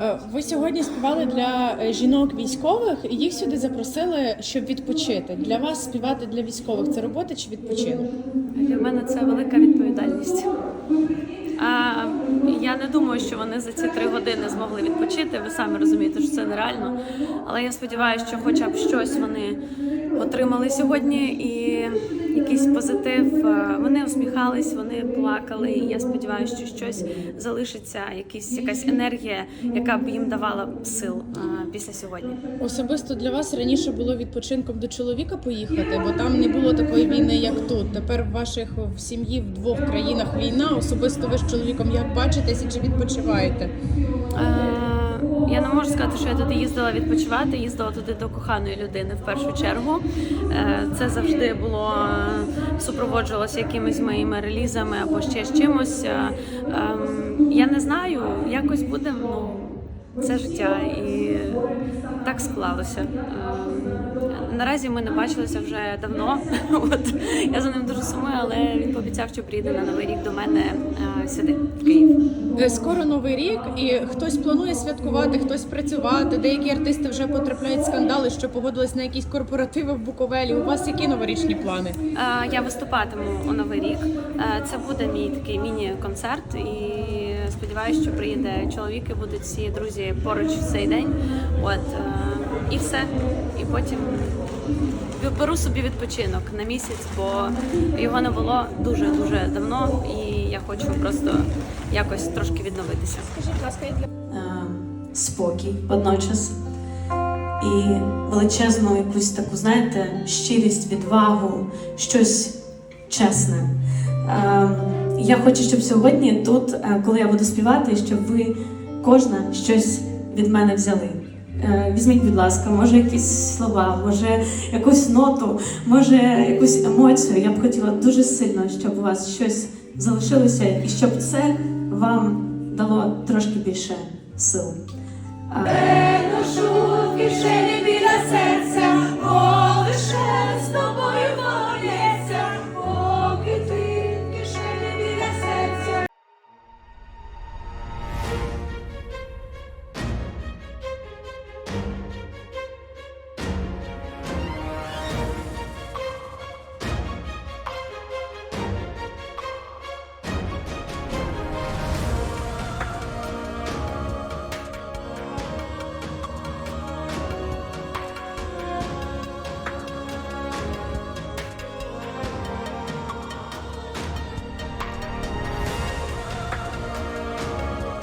Е, Ви сьогодні співали для е, жінок військових, і їх сюди запросили, щоб відпочити. Для вас співати для військових це робота чи відпочинок? Для мене це велика відповідальність. А я не думаю, що вони за ці три години змогли відпочити. Ви самі розумієте, що це нереально. Але я сподіваюся, що хоча б щось вони отримали сьогодні, і якийсь позитив. Е, Вони усміхались, вони плакали. І я сподіваюся, що щось залишиться, якісь якась енергія, яка б їм давала сил е, після сьогодні. Особисто для вас раніше було відпочинком до чоловіка поїхати, бо там не було такої війни, як тут. Тепер в ваших в сім'ї в двох країнах війна. Особисто ви з чоловіком як бачитесь і чи відпочиваєте? Я не можу сказати, що я туди їздила відпочивати. Їздила туди до коханої людини в першу чергу. Е, Це завжди було е, супроводжувалося якимись моїми релізами або ще з чимось. Е, ем, Я не знаю, якось буде. Ну, це життя і так склалося. Ем, Наразі ми не бачилися вже давно. От я за ним дуже сумую, але він пообіцяв, що приїде на новий рік до мене е, сюди, в Київ. Е, Скоро новий рік, і хтось планує святкувати, хтось працювати. Деякі артисти вже потрапляють в скандали, що погодились на якісь корпоративи в Буковелі. У вас які новорічні плани? Е, Я виступатиму у новий рік. Це буде мій такий міні-концерт, і сподіваюся, що приїде чоловік і будуть всі друзі поруч в цей день. От і все. І потім беру собі відпочинок на місяць, бо його не було дуже дуже давно, і я хочу просто якось трошки відновитися. Скажіть, будь ласка, для е, спокій водночас і величезну якусь таку, знаєте, щирість, відвагу, щось чесне. Е, Я хочу, щоб сьогодні тут, е, коли я буду співати, щоб ви кожна щось від мене взяли. Е, Візьміть, будь ласка, може якісь слова, може якусь ноту, може якусь емоцію. Я б хотіла дуже сильно, щоб у вас щось залишилося, і щоб це вам дало трошки більше сил. Е, в кишені біля серця,